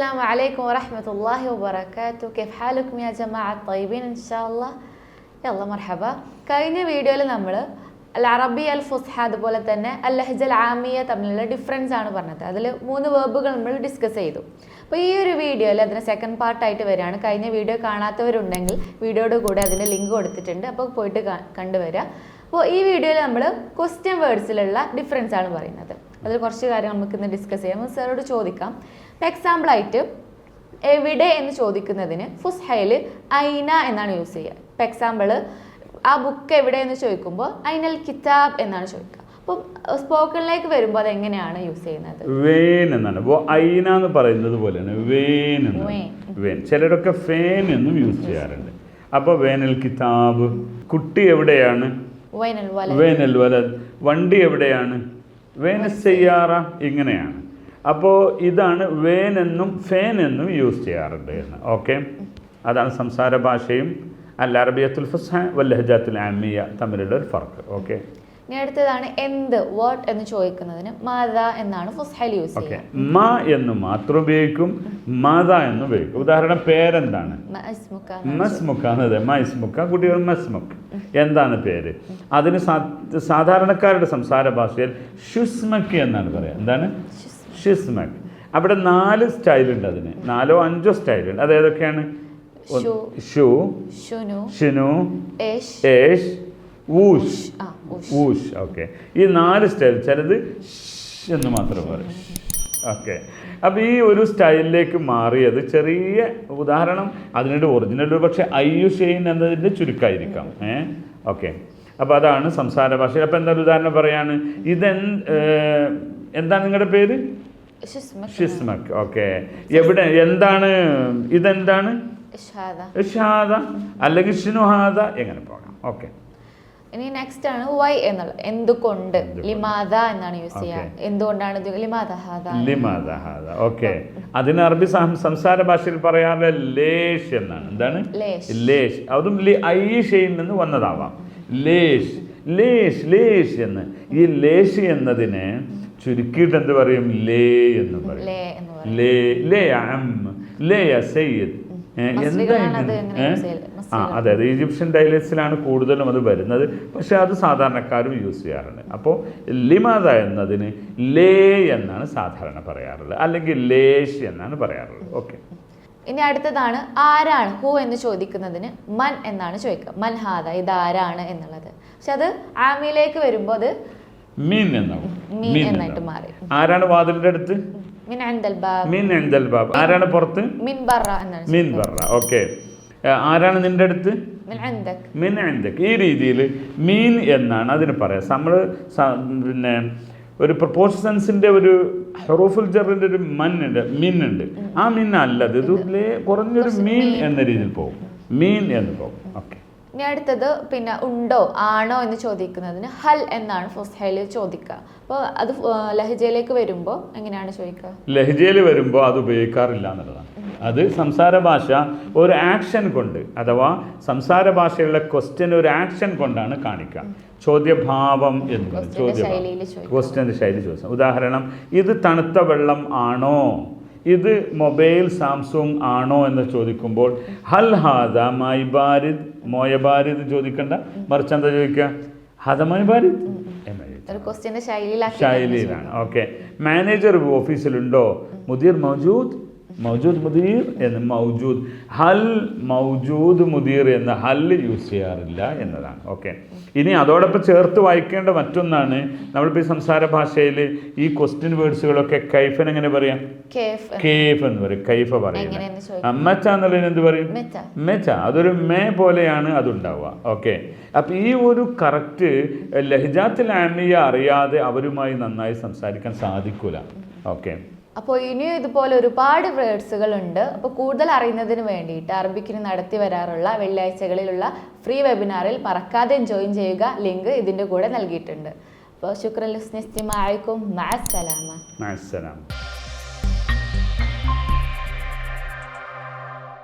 السلام عليكم ورحمة الله وبركاته كيف حالكم يا جماعة طيبين إن شاء الله يلا مرحبا കഴിഞ്ഞ വീഡിയോയിൽ നമ്മൾ അൽ അറബി അൽ ഫുസ്ഹ അതുപോലെ തന്നെ അൽ ലഹജൽ ആമിയ തമ്മിലുള്ള ഡിഫറൻസ് ആണ് പറഞ്ഞത് അതിൽ മൂന്ന് വേർബുകൾ നമ്മൾ ഡിസ്കസ് ചെയ്തു അപ്പോൾ ഈ ഒരു വീഡിയോയിൽ അതിന് സെക്കൻഡ് പാർട്ടായിട്ട് വരികയാണ് കഴിഞ്ഞ വീഡിയോ കാണാത്തവരുണ്ടെങ്കിൽ വീഡിയോയുടെ കൂടെ അതിൻ്റെ ലിങ്ക് കൊടുത്തിട്ടുണ്ട് അപ്പോൾ പോയിട്ട് കാ- കണ്ടുവരിക അപ്പോൾ ഈ വീഡിയോയിൽ നമ്മൾ ക്വസ്റ്റ്യൻ വേർഡ്സിലുള്ള ഡിഫറൻസ് ആണ് പറയുന്നത് അതിൽ കുറച്ച് കാര്യങ്ങൾ നമുക്ക് ഇന്ന് ഡിസ്കസ് ചെയ്യാം സാറോട് ചോദിക്കാം. ഇപ്പോൾ എക്സാമ്പിളായിട്ട് എവിടെ എന്ന് ചോദിക്കുന്നതിന് ഫുസ്ഹയിൽ ഐന എന്നാണ് യൂസ് ചെയ്യുക. ഇപ്പം എക്സാമ്പിൾ ആ ബുക്ക് എവിടെ എന്ന് ചോദിക്കുമ്പോൾ ഐനൽ കിതാബ് എന്നാണ് ചോദിക്കുക. അപ്പം സ്പോക്കണിലേക്ക് വരുമ്പോൾ അത് എങ്ങനെയാണ് യൂസ് ചെയ്യുന്നത്? വേൻ എന്നാണ്. അപ്പോൾ ഐന എന്ന് പറയുന്നത് പോലെയാണ്. വേൻ എന്ന്. വേൻ. ചിലരൊക്കെ ഫേൻ എന്നും യൂസ് ചെയ്യാറുണ്ട്. അപ്പോൾ വേനൽ കിതാബ് കുട്ടി എവിടെയാണ്? വേനൽ വലത്. വണ്ടി എവിടെയാണ്? വേന ചെയ്യാറ ഇങ്ങനെയാണ്. അപ്പോൾ ഇതാണ് വേൻ എന്നും ഫേൻ എന്നും യൂസ് ചെയ്യാറുണ്ട് എന്ന്. ഓക്കെ? അതാണ് സംസാര ഭാഷയും അൽ അറബിയത്തുൽ ഫുസ്ഹ വല്ലഹജാത്തുൽ ആമിയ തമ്മിലുള്ള ഒരു ഫർക്ക്. ഓക്കെ? ഇനി അടുത്തതാണ് എന്ത് വാട്ട് എന്ന് ചോദിക്കുന്നതിന് മാത എന്നാണ് ഫുസ്ഹയിൽ യൂസ് ചെയ്യുക. മ എന്ന് മാത്രം ഉപയോഗിക്കും മാത എന്ന് ഉപയോഗിക്കും. ഉദാഹരണം പേരെന്താണ്? മസ്മുക്ക മസ്മുക്ക അതെ. മൈസ്മുക്ക കുട്ടികൾ മസ്മുക്ക്. എന്താണ് പേര്? അതിന് സാധാരണക്കാരുടെ സംസാര ഭാഷയിൽ ഷുസ്മക്ക് എന്നാണ് പറയുക എന്താണ്? ഷുസ്മക്ക് അവിടെ നാല് സ്റ്റൈലുണ്ട് അതിന്. നാലോ അഞ്ചോ സ്റ്റൈലുണ്ട്. അത് ഏതൊക്കെയാണ്? ഷു. ഷുനു ഏഷ്. ഊഷ്. ഊഷ്. ഓക്കെ. ഈ നാല് സ്റ്റൈൽ ചിലത് എന്ന് മാത്രം പറയും. ഓക്കെ. അപ്പോൾ ഈ ഒരു സ്റ്റൈലിലേക്ക് മാറിയത് ചെറിയ ഉദാഹരണം അതിനൊരു ഒറിജിനൽ പക്ഷേ അയ്യുഷെയിൻ എന്നതിന്റെ ചുരുക്കമായിരിക്കാം ഏ? ഓക്കെ. അപ്പോൾ അതാണ് സംസാര ഭാഷ. അപ്പോൾ എന്താ ഉദാഹരണം പറയാണ്. ഇതെൻ ഏർ, എന്താണ് നിങ്ങളുടെ പേര്? ഷിസ്മക് ഓക്കെ. എവിടെ എന്താണ്? ഇതെന്താണ്? ഷാദ അല്ലെങ്കിൽ ഷിനുഹാദ. എങ്ങനെ പോകാം? ഓക്കെ. ഇനി നെക്സ്റ്റ് ആണ് വൈ എന്നുള്ള എന്തുകൊണ്ട്? ലിമാദ എന്നാണ് യൂസ് ചെയ്യുക എന്തുകൊണ്ടാണ് ഇത്? ലിമാദ ഹാദ. ലിമാദ ഹാദ. ഓക്കെ. അതിന് അറബി സംസാര ഭാഷയിൽ പറയാറ് ലേഷ് എന്നാണ്. എന്താണ്? ലേഷ്. അതും ഐഷയിൽ നിന്ന് വന്നതാവാം. ലേഷ് ലേഷ് ലേഷ് എന്ന്. ഈ ലേഷ് എന്നതിനെ ചുരുക്കിയിട്ട് എന്ത് പറയും? ലേ എന്ന് പറയും. ലേ എന്ന് പറയും. ലേ ലേ അം. ലേ സയ്യിദ്. ചെയ്യൽ? ആ. അതെ അതെ ഈജിപ്ഷ്യൻ ഡയലക്ട്സിലാണ് കൂടുതലും അത് വരുന്നത്. പക്ഷെ അത് സാധാരണക്കാരും യൂസ് ചെയ്യാറുണ്ട്. അപ്പോൾ ലിമാദ എന്നതിന് ലേ എന്നാണ് സാധാരണ പറയാറുള്ളത്. അല്ലെങ്കിൽ ലേഷ് എന്നാണ് പറയാറുള്ളത്. ഓക്കെ. ഇനി അടുത്തതാണ് ആരാണ്? ഹു എന്ന് ചോദിക്കുന്നതിന് മൻ എന്നാണ് ചോദിക്കുക. മൻ ഹാദ ഇത് ആരാണ് എന്നുള്ളത്. പക്ഷെ അത് ആമിയിലേക്ക് വരുമ്പോൾ അത് മീൻ എന്നാവും. മീൻ എന്നായിട്ട് മാറി. ആരാണ് വാതിലിന്റെ അടുത്ത്? മിൻ അൻദൽ ബാബ് ആരാണ് പുറത്ത്? മിൻ ബറ മീൻ ഓക്കെ ആരാണ് നിന്റെ അടുത്ത്? മിൻ അൻദക് ഈ രീതിയിൽ മീൻ എന്നാണ് അതിന് പറയാം. നമ്മൾ പിന്നെ ഒരു പ്രപ്പോസൻസിന്റെ ഒരു ഹെറോഫുൽ ജറിന്റെ ഒരു മൻ ഉണ്ട് മിൻ ഉണ്ട്. ആ മീൻ അല്ലത് ഇതിലെ കുറഞ്ഞൊരു മീൻ എന്ന രീതിയിൽ പോകും. മീൻ എന്ന് പോകും. ഓക്കെ ഇനി അടുത്തത് പിന്നെ ഉണ്ടോ ആണോ എന്ന് ചോദിക്കുന്നതിന് ഹൽ എന്നാണ് ഫുസ്ഹയിൽ ചോദിക്കുക. അപ്പോൾ അത് ലഹജയിലേക്ക് വരുമ്പോൾ എങ്ങനെയാണ് ചോദിക്കുക? ലഹജയിൽ വരുമ്പോൾ അത് ഉപയോഗിക്കാറില്ല എന്നുള്ളതാണ്. അത് സംസാര ഭാഷ ഒരു ആക്ഷൻ കൊണ്ട് അഥവാ സംസാര ഭാഷയുള്ള ക്വസ്റ്റ്യൻ ഒരു ആക്ഷൻ കൊണ്ടാണ് കാണിക്കുക. ചോദ്യഭാവം എന്ന് ചോദ്യം. ക്വസ്റ്റ്യന്റെ ശൈലി ചോദിച്ചു. ഉദാഹരണം ഇത് തണുത്ത വെള്ളം ആണോ? ഇത് മൊബൈൽ സാംസങ് ആണോ എന്ന് ചോദിക്കുമ്പോൾ ഹൽ ഹാദ മൈ ബാരിദ് മോയ എന്ന് ചോദിക്കണ്ട. മറിച്ച് എന്താ ചോദിക്കുക? ശൈലിയിലാക്കി ശൈലിയിലാണ്. Okay manager ഓഫീസിലുണ്ടോ മുദീർ മൗജൂദ്? മൗജൂദ് മുദീർ എന്ന് മൗജൂദ്. ഹൽ മൗജൂദ് മുദീർ എന്ന ഹൽ യൂസ് ചെയ്യാറില്ല എന്നതാണ്. ഓക്കെ. ഇനി അതോടൊപ്പം ചേർത്ത് വായിക്കേണ്ട മറ്റൊന്നാണ് നമ്മളിപ്പോൾ ഈ സംസാര ഭാഷയിൽ ഈ ക്വസ്റ്റ്യൻ വേർഡ്സുകളൊക്കെ കൈഫൻ എങ്ങനെ പറയാം? കേഫ് എന്ന്. പറയും. കൈഫ പറയുന്നത്. മെച്ച എന്നുള്ളതിന് എന്ത് പറയും? മെച്ച. അതൊരു മേ പോലെയാണ് അതുണ്ടാവുക. ഓക്കെ. അപ്പം ഈ ഒരു കറക്റ്റ് ലഹിജാത്തിൽ ആമിയ അറിയാതെ അവരുമായി നന്നായി സംസാരിക്കാൻ സാധിക്കൂല. ഓക്കെ. അപ്പോൾ ഇനിയും ഇതുപോലെ ഒരുപാട് വേർഡ്സുകൾ ഉണ്ട് അപ്പോൾ കൂടുതൽ അറിയുന്നതിന് വേണ്ടിയിട്ട് അറബിക്കിന് നടത്തി വരാറുള്ള വെള്ളിയാഴ്ചകളിലുള്ള ഫ്രീ വെബിനാറിൽ മറക്കാതെ ജോയിൻ ചെയ്യുക ലിങ്ക് ഇതിന്റെ കൂടെ നൽകിയിട്ടുണ്ട്. അപ്പോൾ ശുക്രൻ ലിസ്നിസ്തിമാക്കും മാസ്സലാമ. മാസലാം